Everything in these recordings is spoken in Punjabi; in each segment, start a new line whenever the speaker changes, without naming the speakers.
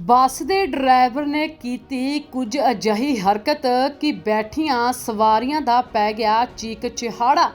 ਬੱਸ ਦੇ ਡਰਾਈਵਰ ਨੇ ਕੀਤੀ ਕੁਝ ਅਜਿਹੀ ਹਰਕਤ ਕਿ ਬੈਠੀਆਂ ਸਵਾਰੀਆਂ ਦਾ ਪੈ ਗਿਆ ਚੀਕ ਚਿਹਾੜਾ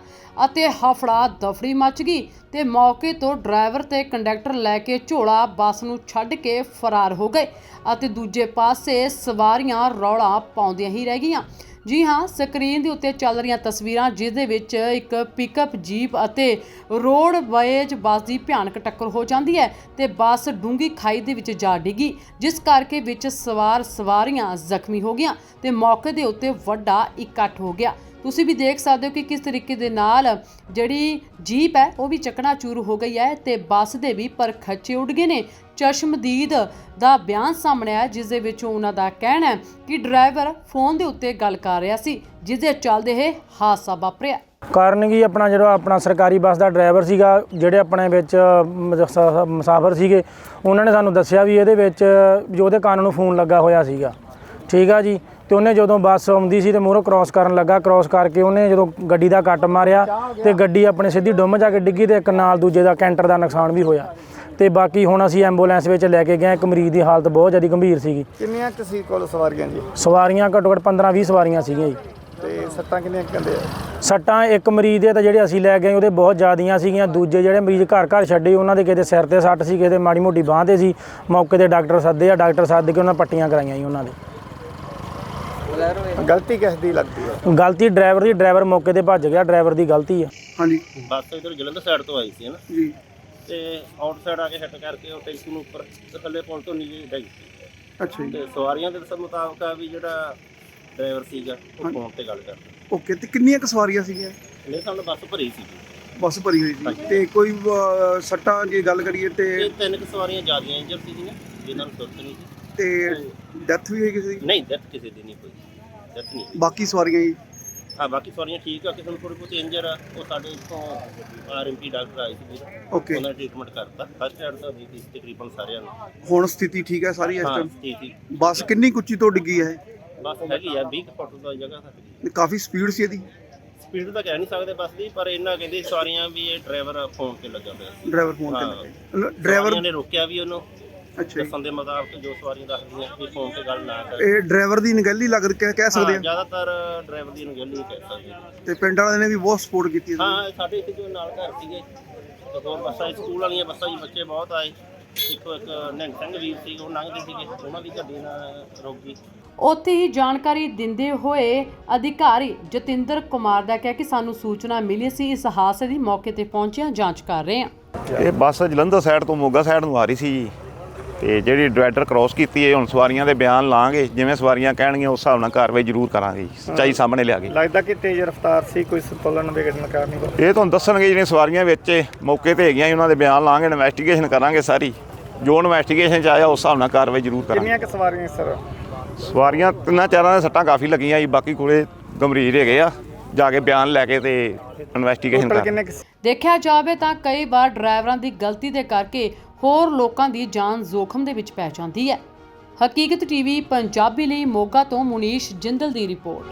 ਅਤੇ ਹਫੜਾ ਦਫੜੀ ਮਚ ਗਈ ਤੇ ਮੌਕੇ ਤੋਂ ਡਰਾਈਵਰ ਤੇ ਕੰਡਕਟਰ ਲੈ ਕੇ ਝੋਲਾ ਬੱਸ ਨੂੰ ਛੱਡ ਕੇ ਫਰਾਰ ਹੋ ਗਏ ਅਤੇ ਦੂਜੇ ਪਾਸੇ ਸਵਾਰੀਆਂ ਰੌਲਾ ਪਾਉਂਦੀਆਂ ਹੀ ਰਹਿ ਗਈਆਂ। ਜੀ ਹਾਂ, ਸਕਰੀਨ ਦੇ ਉੱਤੇ ਚੱਲ ਰਹੀਆਂ ਤਸਵੀਰਾਂ ਜਿਸ ਦੇ ਵਿੱਚ ਇੱਕ ਪਿਕਅਪ ਜੀਪ ਅਤੇ ਰੋਡ ਵੇਜ਼ ਬੱਸ ਦੀ ਭਿਆਨਕ ਟੱਕਰ ਹੋ ਜਾਂਦੀ ਹੈ ਤੇ ਬੱਸ ਡੂੰਗੀ ਖਾਈ ਦੇ ਵਿੱਚ ਜਾ ਡਿੱਗੀ, ਜਿਸ ਕਰਕੇ ਵਿੱਚ ਸਵਾਰ ਸਵਾਰੀਆਂ ਜ਼ਖਮੀ ਹੋ ਗਈਆਂ ਤੇ ਮੌਕੇ ਦੇ ਉੱਤੇ ਵੱਡਾ ਇਕੱਠ ਹੋ ਗਿਆ। ਤੁਸੀਂ ਵੀ ਦੇਖ ਸਕਦੇ ਹੋ ਕਿ ਕਿਸ ਤਰੀਕੇ ਦੇ ਨਾਲ ਜਿਹੜੀ ਜੀਪ ਹੈ, ਉਹ ਵੀ ਚੱਕਣਾ ਚੂਰ ਹੋ ਗਈ ਹੈ ਤੇ ਬੱਸ ਦੇ ਵੀ ਪਰ ਖੱਚੇ ਉੱਡ ਗਏ ਨੇ। ਚਸ਼ਮਦੀਦ ਦਾ ਬਿਆਨ ਸਾਹਮਣੇ ਆਇਆ, ਜਿਸ ਦੇ ਵਿੱਚ ਉਹਨਾਂ ਦਾ ਕਹਿਣਾ ਹੈ ਕਿ ਡਰਾਈਵਰ ਫੋਨ ਦੇ ਉੱਤੇ ਗੱਲ ਕਰ ਰਿਹਾ ਸੀ, ਜਿਸ ਦੇ ਚੱਲਦੇ ਇਹ ਹਾਦਸਾ ਵਾਪਰਿਆ।
ਕਾਰਨ ਕੀ ਆਪਣਾ ਜਿਹੜਾ ਆਪਣਾ ਸਰਕਾਰੀ ਬੱਸ ਦਾ ਡਰਾਈਵਰ ਸੀਗਾ, ਜਿਹੜੇ ਆਪਣੇ ਵਿੱਚ ਮੁਸਾਫਰ ਸੀਗੇ, ਉਹਨਾਂ ਨੇ ਸਾਨੂੰ ਦੱਸਿਆ ਵੀ ਇਹਦੇ ਵਿੱਚ ਵੀ ਉਹਦੇ ਕੰਨ ਨੂੰ ਫੋਨ ਲੱਗਾ ਹੋਇਆ ਸੀਗਾ। ਠੀਕ ਆ ਜੀ? ਤੇ ਉਹਨੇ ਜਦੋਂ ਬੱਸ ਆਉਂਦੀ ਸੀ ਤੇ ਮੂਹਰੋਂ ਕ੍ਰਾਸ ਕਰਨ ਲੱਗਾ ਕ੍ਰਾਸ ਕਰਕੇ ਉਹਨੇ ਜਦੋਂ ਗੱਡੀ ਦਾ ਕੱਟ ਮਾਰਿਆ ਤੇ ਗੱਡੀ ਆਪਣੇ ਸਿੱਧੀ ਡੁੰਮ ਜਾ ਕੇ ਡਿੱਗੀ ਤੇ ਇੱਕ ਨਾਲ ਦੂਜੇ ਦਾ ਕੈਂਟਰ ਦਾ ਨੁਕਸਾਨ ਵੀ ਹੋਇਆ। ਤੇ ਬਾਕੀ ਹੁਣ ਅਸੀਂ ਐਂਬੂਲੈਂਸ ਵਿੱਚ ਲੈ ਕੇ ਗਏ ਇੱਕ ਮਰੀਜ਼ ਦੀ ਹਾਲਤ ਬਹੁਤ ਜ਼ਿਆਦਾ ਗੰਭੀਰ ਸੀਗੀ।
ਕਿੰਨੀਆਂ ਕੁ ਸੀ ਕੋਲ ਸਵਾਰੀਆਂ ਜੀ?
ਸਵਾਰੀਆਂ ਘੱਟੋ ਘੱਟ 15 20 ਸਵਾਰੀਆਂ ਸੀਗੀਆਂ ਜੀ।
ਤੇ ਸੱਟਾਂ ਕਿੰਨੀਆਂ ਕੁ ਕਹਿੰਦੇ ਆ?
ਸੱਟਾਂ ਇੱਕ ਮਰੀਜ਼ ਦੇ ਤਾਂ ਜਿਹੜੇ ਅਸੀਂ ਲੈ ਗਏ ਉਹਦੇ ਬਹੁਤ ਜ਼ਿਆਦੀਆਂ ਸੀਗੀਆਂ। ਦੂਜੇ ਜਿਹੜੇ ਮਰੀਜ਼ ਘਰ ਘਰ ਛੱਡੇ ਉਹਨਾਂ ਦੇ ਕਿਤੇ ਸਿਰ ਤੇ ਸੱਟ ਸੀ ਕਿਤੇ ਮਾੜੀ ਮੋਟੀ ਬਾਂਹ ਤੇ ਸੀ। ਮੌਕੇ ਤੇ ਡਾਕਟਰ ਸੱਦੇ ਆ ਡਾਕਟਰ ਸੱਦ ਕੇ ਉਹਨਾਂ ਪੱਟੀਆਂ ਕਰਾਈਆਂ ਜੀ ਉਹਨਾਂ ਦੇ।
ਗਲਤੀ ਕਿਸ ਦੀ ਲੱਗਦੀ ਹੈ?
ਗਲਤੀ ਡਰਾਈਵਰ ਦੀ ਡਰਾਈਵਰ ਮੌਕੇ ਤੇ ਭੱਜ ਗਿਆ ਡਰਾਈਵਰ ਦੀ ਗਲਤੀ ਆ
ਹਾਂਜੀ।
ਬੱਸ ਇਧਰ ਜਲੰਧਰ ਸਾਈਡ ਤੋਂ ਆਈ ਸੀ ਨਾ?
ਜੀ।
ਤੇ ਆਊਟ ਸਾਈਡ ਆ ਕੇ ਹਿੱਟ ਕਰਕੇ ਉਹ ਟੈਂਕੀ ਨੂੰ ਉੱਪਰ ਤੇ ਥੱਲੇ ਪੁਲ ਤੋਂ ਨੀਚੇ ਡਿੱਗ ਗਈ।
ਅੱਛਾ ਜੀ।
ਤੇ ਸਵਾਰੀਆਂ ਦੇ ਦੱਸਣ ਮੁਤਾਬਕ ਆ ਵੀ ਜਿਹੜਾ ਡਰਾਈਵਰ ਸੀਗਾ ਉਹ ਫੋਨ ਤੇ ਗੱਲ ਕਰਦਾ।
ਓਕੇ ਤੇ ਕਿੰਨੀਆਂ ਕੁ ਸਵਾਰੀਆਂ ਸੀਗੀਆਂ?
ਮੇਰੇ ਸਾਹਮਣੇ ਬੱਸ ਭਰੀ ਸੀ
ਬੱਸ ਭਰੀ ਹੋਈ ਸੀ। ਤੇ ਕੋਈ ਅਹ, ਸੱਟਾਂ ਜੇ ਗੱਲ ਕਰੀਏ ਤੇ
ਤਿੰਨ ਕੁ ਸਵਾਰੀਆਂ ਜ਼ਿਆਦੀਆਂ ਇੰਜਰ ਸੀਗੀਆਂ ਜਿਨ੍ਹਾਂ ਨੂੰ ਸੁਰਤ ਨਹੀਂ ਸੀ।
ਤੇ ਡੈਥ ਵੀ ਹੋਈ ਕਿਸੇ ਦੀ?
ਨਹੀਂ ਡੈਥ ਕਿਸੇ ਦੀ ਨਹੀਂ ਕੋਈ ਡੈਥ ਨਹੀਂ ਹੋਈ।
ਬਾਕੀ ਸਵਾਰੀਆਂ ਜੀ?
ਹਾਂ ਬਾਕੀ ਸਵਾਰੀਆਂ ਠੀਕ ਆ ਕਿਸੇ ਨੂੰ ਥੋੜੀ ਬਹੁਤੀ ਇੰਜਰ ਆ ਉਹ ਸਾਡੇ ਇੱਥੋਂ ਆਰਐਮਪੀ ਡਾਕਟਰ ਆਏ ਸੀ ਵੀਰ
ਓਕੇ
ਉਹਨਾਂ ਨੇ ਟ੍ਰੀਟਮੈਂਟ ਕਰਤਾ। ਫਸਟ ਐਡ ਤਾਂ ਦਿੱਤੀ ਸੀ ਤਕਰੀਬਨ ਸਾਰਿਆਂ ਨੂੰ।
ਹੁਣ ਸਥਿਤੀ ਠੀਕ ਹੈ ਸਾਰੀ ਇਸ
ਹਾਂ
ਟਾਈਮ
ਠੀਕ ਸੀ
ਬੱਸ ਕਿੰਨੀ ਕੁ ਉੱਚੀ ਤੋਂ ਡਿੱਗੀ ਹੈ
ਬੱਸ ਹੈਗੀ ਆ 20 ਕੁ ਫੁੱਟ ਦਾ ਜਗ੍ਹਾ ਤੱਕ
ਕਾਫੀ ਸਪੀਡ ਸੀ ਇਹਦੀ?
ਸਪੀਡ ਤਾਂ ਕਹਿ ਨਹੀਂ ਸਕਦੇ ਬੱਸ ਦੀ ਪਰ ਇਹਨਾਂ ਕਹਿੰਦੇ ਸਵਾਰੀਆਂ ਵੀ ਇਹ ਡਰਾਈਵਰ ਫੋਨ ਤੇ ਲੱਗਾ ਸੀ।
ਡਰਾਈਵਰ ਫੋਨ ਤੇ
ਹਾਂ।
ਲੱਗੇ। ਡਰਾਈਵਰ
ਨੇ ਰੋਕਿਆ ਵੀ ਉਹਨੂੰ।
ਅੱਛਾ ਜੀ।
ਦੱਸਣ ਦੇ ਮੁਤਾਬਕ ਜੋ ਸਵਾਰੀਆਂ ਦੱਸਦੀਆਂ ਵੀ ਫੋਨ ਤੇ ਗੱਲ ਨਾ ਕਰ।
ਇਹ ਡਰਾਈਵਰ ਦੀ ਨਿਗਲੀ ਲੱਗ ਕਹਿ ਕਹਿ ਸਕਦੇ
ਹਾਂ
ਆ?
ਜ਼ਿਆਦਾਤਰ ਡਰਾਈਵਰ ਦੀ ਨੂੰ ਗੱਲ ਨਹੀਂ ਕਹਿ ਸਕਦੇ
ਤੇ ਪਿੰਡ ਵਾਲਿਆਂ ਨੇ ਵੀ ਬਹੁਤ ਸਪੋਰਟ ਕੀਤੀ ਹੈ
ਹਾਂ ਸਾਡੇ ਇੱਥੇ ਜੋ ਨਾਲ ਘਰ ਸੀਗੇ ਤੇ ਹੋਰ ਬੱਸਾਂ ਸਕੂਲ ਵਾਲੀਆਂ ਬੱਸਾਂ 'ਚ ਬੱਚੇ ਬਹੁਤ ਆਏ। ਇੱਕੋ ਇੱਕ ਨਿਹੰਗ ਸਿੰਘ ਵੀਰ ਸੀ ਉਹ ਲੰਘਦੇ ਸੀਗੇ ਉਹਨਾਂ ਦੀ ਗੱਡੀ ਨਾਲ ਰੁਕ ਗਈ।
ਉੱਥੇ ਹੀ ਜਾਣਕਾਰੀ ਦਿੰਦੇ ਹੋਏ ਅਧਿਕਾਰੀ ਜਤਿੰਦਰ ਕੁਮਾਰ ਦਾ ਕਿਹਾ ਕਿ ਸਾਨੂੰ ਸੂਚਨਾ ਮਿਲੀ ਸੀ ਇਸ ਹਾਦਸੇ ਦੀ ਮੌਕੇ ਤੇ ਪਹੁੰਚਿਆ ਜਾਂਚ ਕਰ ਰਹੇ ਹਾਂ।
ਇਹ ਬੱਸ ਜਲੰਧਰ ਸਾਈਡ ਤੋਂ ਮੋਗਾ ਸਾਈਡ ਨੂੰ ਆ ਰਹੀ ਸੀ ਜੀ। ਤੇ ਜਿਹੜੀ ਡਿਵਾਈਡਰ ਕ੍ਰਾਸ ਕੀਤੀ ਹੈ ਹੁਣ ਸਵਾਰੀਆਂ ਦੇ ਬਿਆਨ ਲਾਂਗੇ ਜਿਵੇਂ ਸਵਾਰੀਆਂ ਕਹਿਣਗੀਆਂ ਉਸ ਹਿਸਾਬ ਨਾਲ ਕਾਰਵਾਈ ਜ਼ਰੂਰ ਕਰਾਂਗੇ ਸੱਚਾਈ ਸਾਹਮਣੇ ਲਿਆ ਕੇ
ਲੱਗਦਾ ਕਿ ਤੇਜ਼ ਰਫ਼ਤਾਰ ਸੀ ਕੋਈ ਸੰਤੁਲਨ ਵਿਗੜਨ ਕਾਰਨ
ਇਹ ਤੁਹਾਨੂੰ ਦੱਸਣਗੇ ਜਿਹੜੀਆਂ ਸਵਾਰੀਆਂ ਵਿੱਚ ਮੌਕੇ ਤੇ ਹੈਗੀਆਂ ਜੀ, ਉਹਨਾਂ ਦੇ ਬਿਆਨ ਲਾਂਗੇ ਇਨਵੈਸਟੀਗੇਸ਼ਨ ਕਰਾਂਗੇ ਸਾਰੀ। ਜੋ ਇਨਵੈਸਟੀਗੇਸ਼ਨ ਚ ਆਇਆ ਉਸ ਹਿਸਾਬ ਨਾਲ ਕਾਰਵਾਈ ਜ਼ਰੂਰ ਕਰਾਂਗੇ।
ਕੁ ਸਵਾਰੀਆਂ ਸਰ?
ਸਵਾਰੀਆਂ ਤਿੰਨਾਂ ਚਾਰਾਂ ਦੇ ਸੱਟਾਂ ਕਾਫੀ ਲੱਗੀਆਂ ਜੀ ਬਾਕੀ ਕੋਲੇ ਗੰਭੀਰ ਹੈਗੇ ਆ। ਜਾ ਕੇ ਬਿਆਨ ਲੈ ਕੇ ਤੇ ਇਨਵੈਸਟੀਗੇਸ਼ਨ ਕਰਾਂਗੇ
ਦੇਖਿਆ ਜਾਵੇ ਤਾਂ ਕਈ ਵਾਰ ਡਰਾਈਵਰਾਂ ਦੀ ਗਲਤੀ ਦੇ ਕਰਕੇ ਹੋਰ ਲੋਕਾਂ ਦੀ ਜਾਨ ਜ਼ੋਖਮ ਦੇ ਵਿੱਚ ਪੈ ਜਾਂਦੀ ਹੈ। ਹਕੀਕਤ ਟੀਵੀ ਪੰਜਾਬੀ ਲਈ ਮੋਗਾ ਤੋਂ ਮੁਨੀਸ਼ ਜਿੰਦਲ ਦੀ ਰਿਪੋਰਟ।